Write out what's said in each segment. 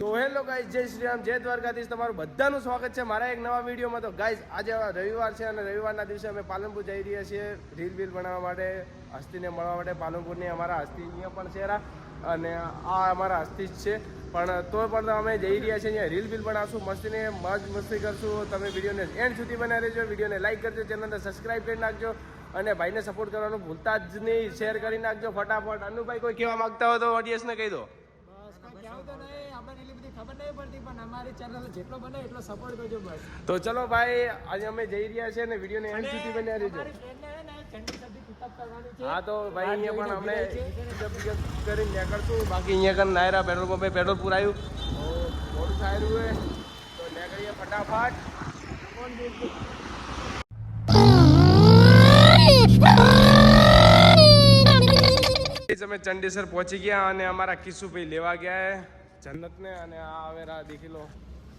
તો hello guys, જય શ્રી રામ, જય દ્વારકાધીશ. તમારું બધાનું સ્વાગત છે મારા એક નવા વિડીયોમાં. તો ગાઈઝ, આજે રવિવાર છે અને રવિવારના દિવસે અમે પાલનપુર જઈ રહ્યા છીએ રીલ બીલ બનાવવા માટે, હસ્તીને મળવા માટે. પાલનપુરની અમારા હસ્તી અહીંયા પણ છે અને આ અમારા હસ્તી જ છે. પણ તો પણ અમે જઈ રહ્યા છીએ અહીંયા રીલ બીલ બનાવશું, મસ્તીને મજ મસ્તી કરશું. તમે વિડીયોને એન્ડ સુધી બનાવી રહેજો વિડીયોને લાઈક કરજો, ચેનલને સબસ્ક્રાઈબ કરી નાખજો, અને ભાઈને સપોર્ટ કરવાનું ભૂલતા જ નહીં. શેર કરી નાખજો ફટાફટ. અનુભાઈ કોઈ કહેવા માગતા હોય તો ઓડિયન્સને કહી દો. તો નહીં આપણને એટલી બધી ખબર નહીં પડતી પણ અમારી ચેનલ જેટલો બને એટલો સપોર્ટ કરજો તો ચલો ભાઈ આજે અમે જઈ રહ્યા છીએ ને વિડીયોને એન્ડ સુધી અમારી ટ્રેનને હે ને છે. તો ભાઈ અહીંયા પણ અમે કરીને નીકળશું. બાકી અહીંયા કન નાયરા પેટ્રોલ પંપે પેટ્રોલ પુરાયું. મોડું સારું હોય તો નીકળીએ ફટાફટ. અમે ચંડીસર પહોંચી ગયા અને અમારા કિશુભાઈ લેવા ગયા જન્નતને અને આ હવે રા દેખી લો.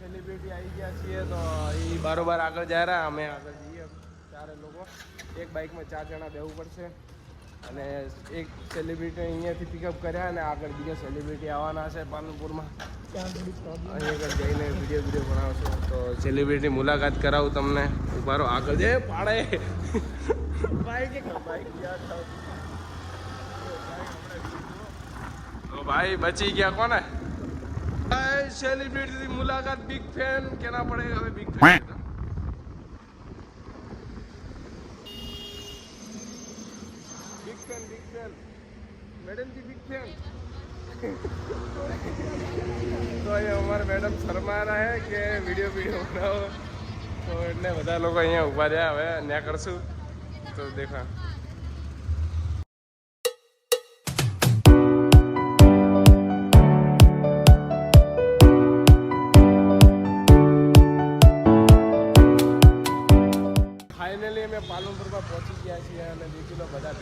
સેલિબ્રિટી આવી ગયા છીએ તો એ બારોબાર આગળ જાય રહ્યા, અમે આગળ જઈએ. ચારે લોકો. એક બાઇકમાં ચાર જણા બેવું પડશે. અને એક સેલિબ્રિટી અહીંયાથી પિકઅપ કર્યા અને આગળ બીજા સેલિબ્રિટી આવવાના છે પાલનપુરમાં. જઈને વીડિયો વીડિયો બનાવશું. તો સેલિબ્રિટી મુલાકાત કરાવું તમને. ઉભારો આગળ જે પાડે. ગયા તો ભાઈ બચી ગયા કોને ભાઈ સેલિબ્રિટી મુલાકાત બિગ ફેન કેના પડે હવે big fan big fan big fan madam ji big fan તો એ અમારે મેડમ શર્મા રહે કે વીડિયો વીડિયો બનાવો તો એટલે બધા લોકો અહીંયા ઊભા રહ્યા હવે ન્યા કરશું તો દેખા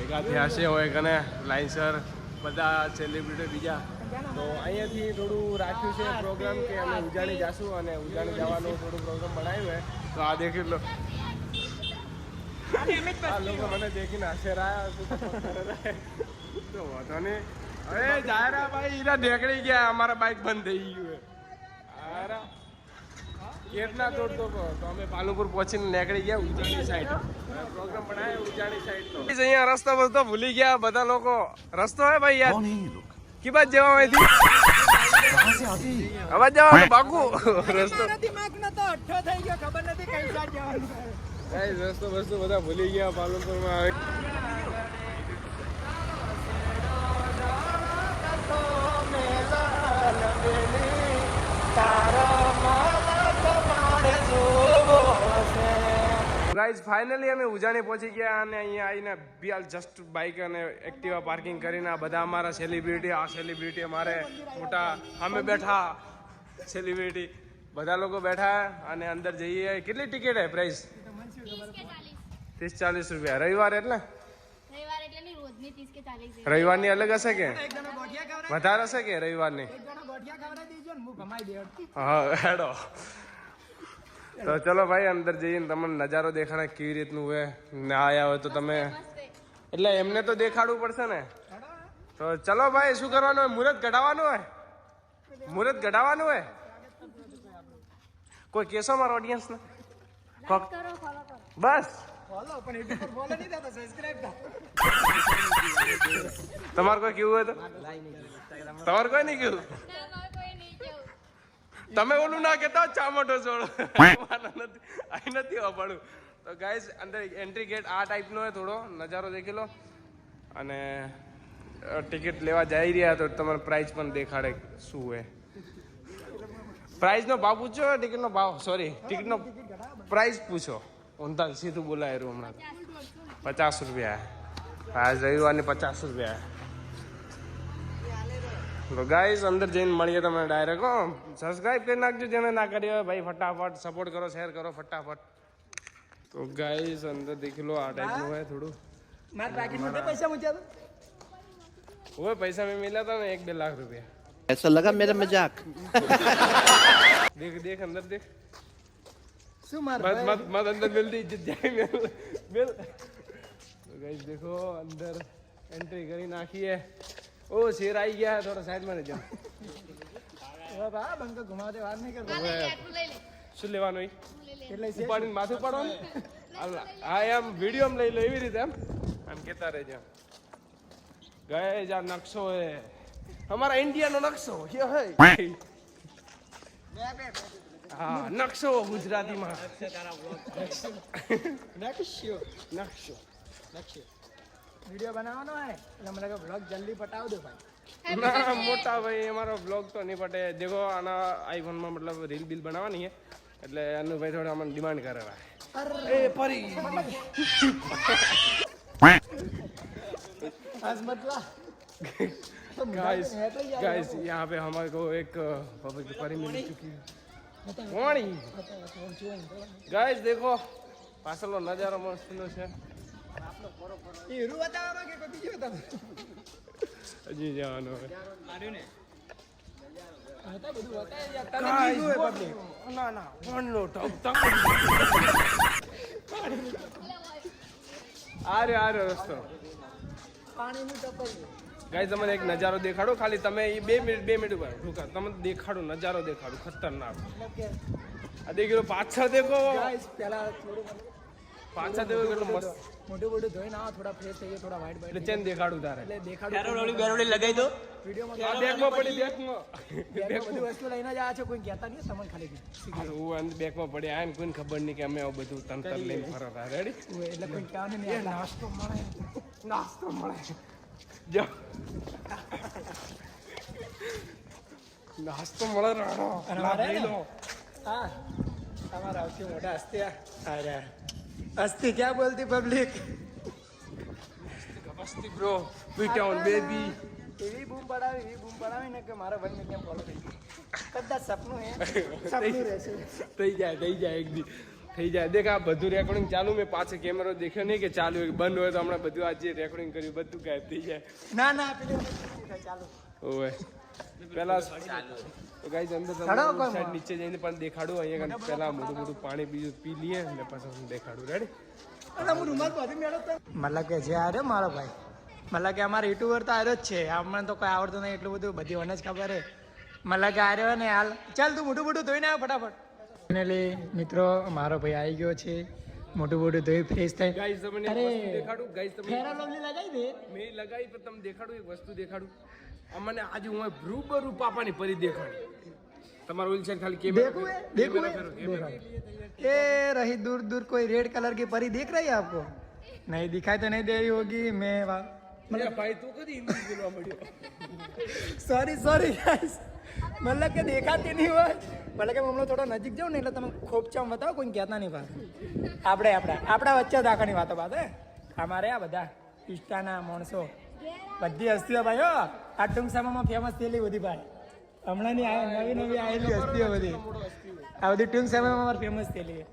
ભેગા થયા છે હોય કને લાઇન્સર બધા સેલિબ્રિટી બીજા. તો અહીંયાથી થોડું રાખ્યું છે પ્રોગ્રામ કે અમે ઉજાણી જઈશું અને ઉજાણી જવાનું થોડું પ્રોગ્રામ બનાવ્યું હોય તો આ દેખી લો. આ લોકો મને દેખીને હશે રહ્યા તો વાંધો નહીં. અરે જાયરા ભાઈ એના નીકળી ગયા અમારા બાઇક બંધ થઈ ગયું હે. હારા કેટલા તોડતો કહો તો અમે પાલનપુર પહોંચીને નીકળી ગયા ઉજાણી સાઈડ પ્રોગ્રામ બનાવ્યો ઉજાણી સાઈડ તો અહીંયા રસ્તો બસ્તો ભૂલી ગયા બધા લોકો રસ્તો હે ભાઈ યાર કી બાદ જવા અહીંથી અવાજ જવાનું બાકુ રસ્તો મારા દિમાગનો તો અઠ્ઠો થઈ ગયો ખબર નથી કઈ સાઈડ જવાનું છે. ગાઈસ રસ્તો બસ્તો બધા ભૂલી ગયા પાલનપુરમાં આવે ગાઈઝ ફાઇનલી અમે ઉજાણી પહોંચી ગયા અને અહીંયા આવીને બિયાલ જસ્ટ બાઇક અને એક્ટિવા પાર્કિંગ કરીને આ બધા અમારા સેલિબ્રિટી આ સેલિબ્રિટી અમારે મોટા અમે બેઠા સેલિબ્રિટી બધા લોકો બેઠા અને અંદર જઈએ. કેટલી ટિકિટ હે પ્રાઇસ ત્રીસ ચાલીસ રૂપિયા. રવિવાર એટલે? રવિવારની અલગ હશે કે? વધારે હશે કે રવિવારની? હા હેડો. તો ચલો ભાઈ અંદર જઈને તમને નજારો દેખાડે કેવી રીતનું હોય ના આયા હોય તો તમે એટલે એમને તો દેખાડવું પડશે ને? તો ચલો ભાઈ શું કરવાનું હોય? મુહૂર્ત ઘટાવાનું હોય? મુહૂર્ત ઘટાડવાનું હોય? કોઈ કેસો મારો ઓડિયન્સ ને? કરો ફોલો કરો. બસ. ફોલો પણ એટલું પર ફોલો નહીં થતો સબસ્ક્રાઇબ થા તમારે કોઈ કેવું હોય તો? તમારે કોઈ નહીં કેવું ના મારે કોઈ નહીં કેવું તમે ઓલું ના કહેતા ચામટો છોડો. અહીં નથી અભાડું તો ગાઈઝ અંદર એન્ટ્રી ગેટ આ ટાઈપનો હોય થોડો નજારો દેખી લો. અને ટિકિટ લેવા જઈ રહ્યા તો તમારે પ્રાઇસ પણ દેખાડે શું હોય પ્રાઇસનો ભાવ પૂછો ટિકિટનો ભાવ? સોરી ટિકિટનો પ્રાઇસ પૂછો. ઊંધા સીધું બોલાયેલું હમણાં. પચાસ રૂપિયા આજ રવિવારની પચાસ રૂપિયા તો ગાઈસ અંદર જઈને મળીએ તમને ડાયરેક્ટ હો સબસ્ક્રાઇબ કરી નાખજો જેને ના કરી હોય ભાઈ ફટાફટ સપોર્ટ કરો શેર કરો ફટાફટ તો ગાઈસ અંદર દેખી લો આ ટાઈપનું હોય થોડું મારા પાકીટમાં તે પૈસા મૂક્યા તો હોય પૈસા મેં મિલ્યા હતા ને એક બે લાખ રૂપિયા ऐसा लगा मेरा मजाक દેખ દેખ અંદર દેખ શું માર મત મત મત અંદર મિલ દી ઇજ્જત જાય મિલ મિલ તો ગાઈસ દેખો અંદર એન્ટ્રી કરી નાખીએ ઓ શેર આવી ગયા થોડા સાઈડમાં રહેજો. હવે બા બંકો ઘુમાવતે વાર નહીં કરતો. આ. શું લેવાનું. એટલે ઉપાડીને માથું હાલ, હા એમ વીડિયો લઈ લો એવી રીતે એમ. આમ કેતા રહેજો. ગયે જા નકશો હે. અમારા ઇન્ડિયાનો નકશો યે હે. હા નકશો ગુજરાતીમાં. નકશો. નકશો. નકશો. વિડીયો બનાવવાનો હે એટલે મને બ્લોગ જલ્દી પટાવ દો ભાઈ Happy ના birthday. મોટા ભાઈ અમારો બ્લોગ તો નહીં પટે દેખો આના આઈફોનમાં મતલબ રીલ બિલ બનાવવાની હે એટલે એનું ભાઈ થોડા અમને ડિમાન્ડ કરેલા એ પરી आज मतलब तो गाइस है तो यार गाइस यहाँ पे हमारे को एक बाबा की परी मिल चुकी है કોણી ગાઈસ દેખો પાછળનો નજારો મસ્તનો છે હીરો બતાવવાનો કે કોઈ બીજો બતાવવાનો? હજી જવાનું. ના ના ટપ રહ્યો રસ્તો. તમને એક નજારો દેખાડો. ખાલી તમે એ બે મિનિટ બે મિનિટ ઉપર. ઢોકા તમને દેખાડો નજારો દેખાડો. ખતરનાક. આ દેખ્યો પાછળ દેખો. ગાઈસ પહેલા થોડું પાછળ દેખો કેટલો મસ્ત. મોટું મોટું ધોઈને આવો થોડા ફ્રેશ થઈ થોડા વાઈટ એટલે ચેન દેખાડું તારે. એટલે દેખાડું લગાઈ દો? વિડીયોમાં બેગમાં પડી બેગમાં? બેગમાં બધી વસ્તુ લઈને જ આવ્યા છો કોઈ કહેતા નહીં તમને ખાલી હું અંદર બેગમાં પડી આયા કોઈને ખબર નહીં કે અમે આવું બધું તંતર લઈને ફરતા રેડી એટલે કોઈ કહેવાનું નહીં નાસ્તો મળે. નાસ્તો મળે. જો. નાસ્તો મળે રાણો. હા. તમારા આવતી મોટા હસ્તે આ. અરે. હસ્તી ક્યાં બોલતી પબ્લિક અસ્તી બ્રો પીટાઉન બેબી એવી બૂમ પડાવી એવી બૂમ પડાવી ને કે મારા ભાઈ કેમ ફોલો થઈ ગયું કદાચ સપનું હે. સપનું રહેશે. થઈ જાય થઈ જાય એક દી. થઈ જાય. દેખ આ બધું રેકોર્ડિંગ ચાલુ મેં પાછો કેમેરો દેખ્યો નહીં કે ચાલુ બંધ હોય તો હમણાં બધું આજે રેકોર્ડિંગ કર્યું બધું ગાયબ થઈ જાય. ના ના પેલું ચાલુ ચાલો. ઓવે. પેલા તો ગાઈઝ અંદર નીચે જઈને પણ દેખાડું અહીંયા પેલા મોટું મોટું પાણી બીજું પી લઈએ ને પછી હું દેખાડું. રેડી મતલબ કે જે આર્યો મારો ભાઈ. મતલબ કે અમારા યુટ્યુબર તો આર્યો જ છે. અમને તો કોઈ આવડતું નહીં એટલું બધું બધી મને જ ખબર હે મતલબ કે આર્યો ને હાલ ચાલ તું મોટું મોટું ધોઈને આવ ફટાફટ. ફાઇનલી મિત્રો મારો ભાઈ આવી ગયો છે. મોટું મોટું ધોઈ ફ્રેશ થાય ગાઈઝ તમને દેખાડું? ગાઈઝ તમને ફેરા લગાવી દે? મેં લગાવી પણ તમને દેખાડું એક વસ્તુ દેખાડું. અમને આજે હું રૂબરૂ પાપાની પરી દેખાડી તમારું ઓઇલ છે ખાલી કેમેરા देखो ફેરો, देखो કેમેરા ફેરો, કેમેરા ફેરો. ये रही दूर दूर कोई रेड कलर की परी दिख रही है आपको नहीं दिखाई तो नहीं दे रही होगी मैं वा- અરે ભાઈ તું કદી હિન્દી બોલવા મળ્યો सॉरी सॉरी गाइस मतलब કે દેખાતી નહીં હોય ભલે કે હું હમણાં થોડો નજીક જાઉં ને એટલે તમે ખોપચામ બતાવો કોઈ કહેતા નહીં પાછું આપણે આપણા આપણા વચ્ચે દાખાની વાતો બાત હે અમારે આ બધા ઇન્સ્ટાના માણસો બધી હસ્તીઓ ભાઈ હો. આ ટૂંક સમયમાં ફેમસ થયેલી બધી ભાઈ. હમણાંની નવી નવી આવેલી હસ્તીઓ બધી. આ બધી ટૂંક સમયમાં અમારે ફેમસ થયેલી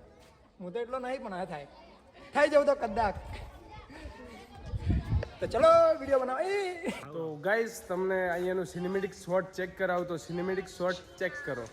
હું તો એટલો નહીં પણ આ થાય. થઈ જવું તો કદાચ. તો ચલો વીડિયો બનાવો. એ તો ગાઈઝ તમને અહીંયાનું સિનેમેટિક શોટ ચેક કરાવું તો સિનેમેટિક શોટ ચેક કરો.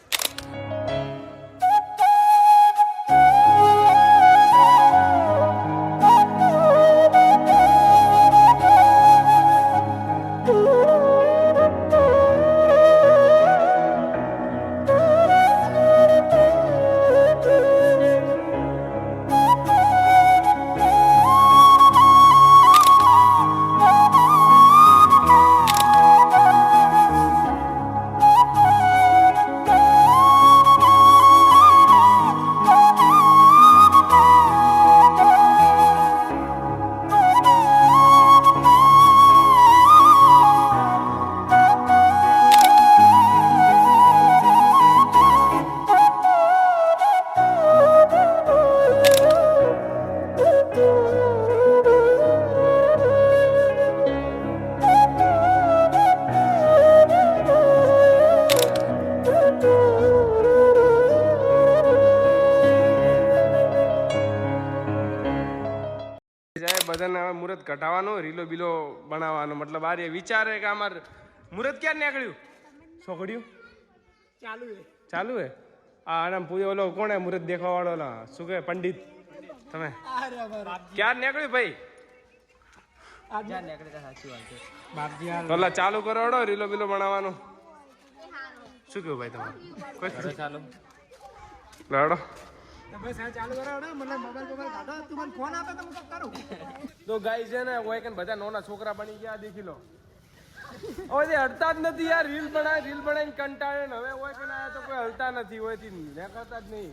બધાને હવે મુહૂર્ત ઘટાવાનો રીલો બીલો બનાવવાનો. મતલબ આ રે વિચારે કે અમારે મુહૂર્ત ક્યાં નીકળ્યું? છોકડ્યું ચાલુ છે. ચાલુ હે? આ આનામ પૂજો ઓલો કોણે મુહૂર્ત દેખાવાળો ઓલા? શું કહે? પંડિત. તમે? ક્યાં નીકળ્યું ભાઈ? ઓલા ચાલુ કરોડો રીલો બીલો બનાવવાનું? શું કહ્યું ભાઈ તમારું? ચાલુ. લડો. બસ હા ચાલુ કરો ને મને મોબાઈલ મોબાઈલ કાઢો. તું મને ફોન આપે તો હું કરું? તો છે ને હોય કે બધા નોના છોકરા બની ગયા દેખી લો. હવે તે હડતા જ નથી યાર રીલ બનાય રીલ બનાવીને કંટાળે ને. હવે હોય કે ના તો કોઈ હલતા નથી હોયથી ને કરતા જ નહીં.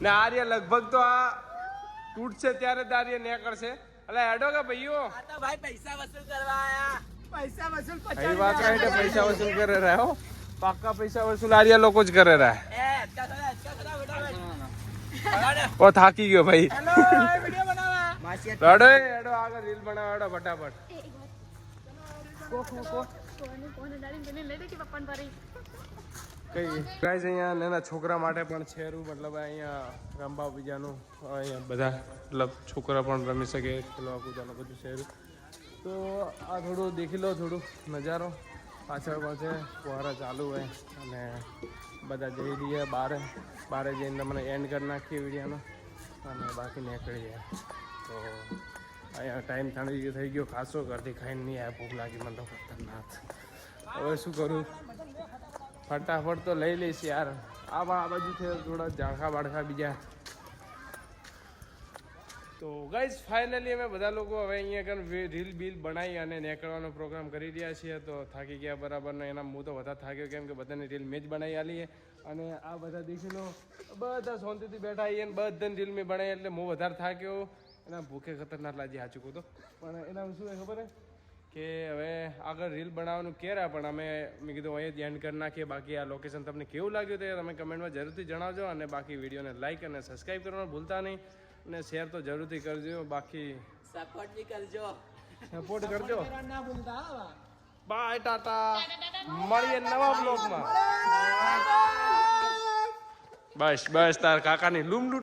ને આર્ય લગભગ તો આ તૂટશે ત્યારે જ આર્ય નીકળશે. એટલે હેડો કે ભાઈઓ? ભાઈ પૈસા વસૂલ કરવા આયા. પૈસા વસૂલ પૈસા વસૂલ કરે રહ્યા પાક્કા પૈસા વસૂલ આર્ય લોકો જ કરે રહે ઓ થાકી ગયો ભાઈ. રડો એડો આગળ રીલ બનાવો એડો ફટાફટ ગાઈસ અહીંયા નાના છોકરા માટે પણ છેરું મતલબ અહીંયા રમવા બીજાનું અહીંયા બધા મતલબ છોકરા પણ રમી શકે ખેલવા કૂદવાનું બધું છેરું તો આ થોડું દેખી લો થોડું નજારો. પાછળ પાસે ફુવારા ચાલુ હોય અને બધા જઈ રહીએ બારે. બારે જઈને મને એન્ડ કરી નાખીએ વિડીયોનો અને બાકી નીકળી જાય તો અહીંયા ટાઈમ ગયો થઈ ગયો, ખાસો ઘરથી ખાઈને નહીં આવ્યા, ભૂખ લાગી, મને તો ખતરનાક. હવે શું કરું? ફટાફટ તો લઈ લઈશ યાર. આ બાજુ છે, થોડા ઝાડખા બાળખા બીજા. તો ગાઈઝ ફાઇનલી અમે બધા લોકો હવે અહીંયા આગળ રીલ બિલ બનાવી અને નીકળવાનો પ્રોગ્રામ કરી રહ્યા છીએ. તો થાકી ગયા બરાબર ને એના હું તો વધારે થાક્યો કેમ કે બધાની રીલ મેં જ બનાવી આલીએ અને આ બધા દિવસનો બધા શાંતિથી બેઠા આવીએ અને બધાને રીલ મેં બનાવી એટલે હું વધારે થાક્યો. એના ભૂખે ખતરનાક લાગી આ ચૂકું તો. પણ એના શું છે ખબર હે? કે હવે આગળ રીલ બનાવવાનું કેરા, પણ અમે મેં કીધું અહીંયા જ એન્ડ કરી નાખીએ. બાકી આ લોકેશન તમને કેવું લાગ્યું તે તમે કમેન્ટમાં જરૂરથી જણાવજો અને બાકી વિડીયોને લાઇક અને સબસ્ક્રાઈબ કરવાનું ભૂલતા નહીં. અને શેર તો જરૂરથી કરજો બાકી સપોર્ટ બી કરજો. સપોર્ટ કરજો. ના ભૂલતા બાય ટાટા મળીએ નવા બ્લોગમાં બસ બસ તાર કાકાની લૂમ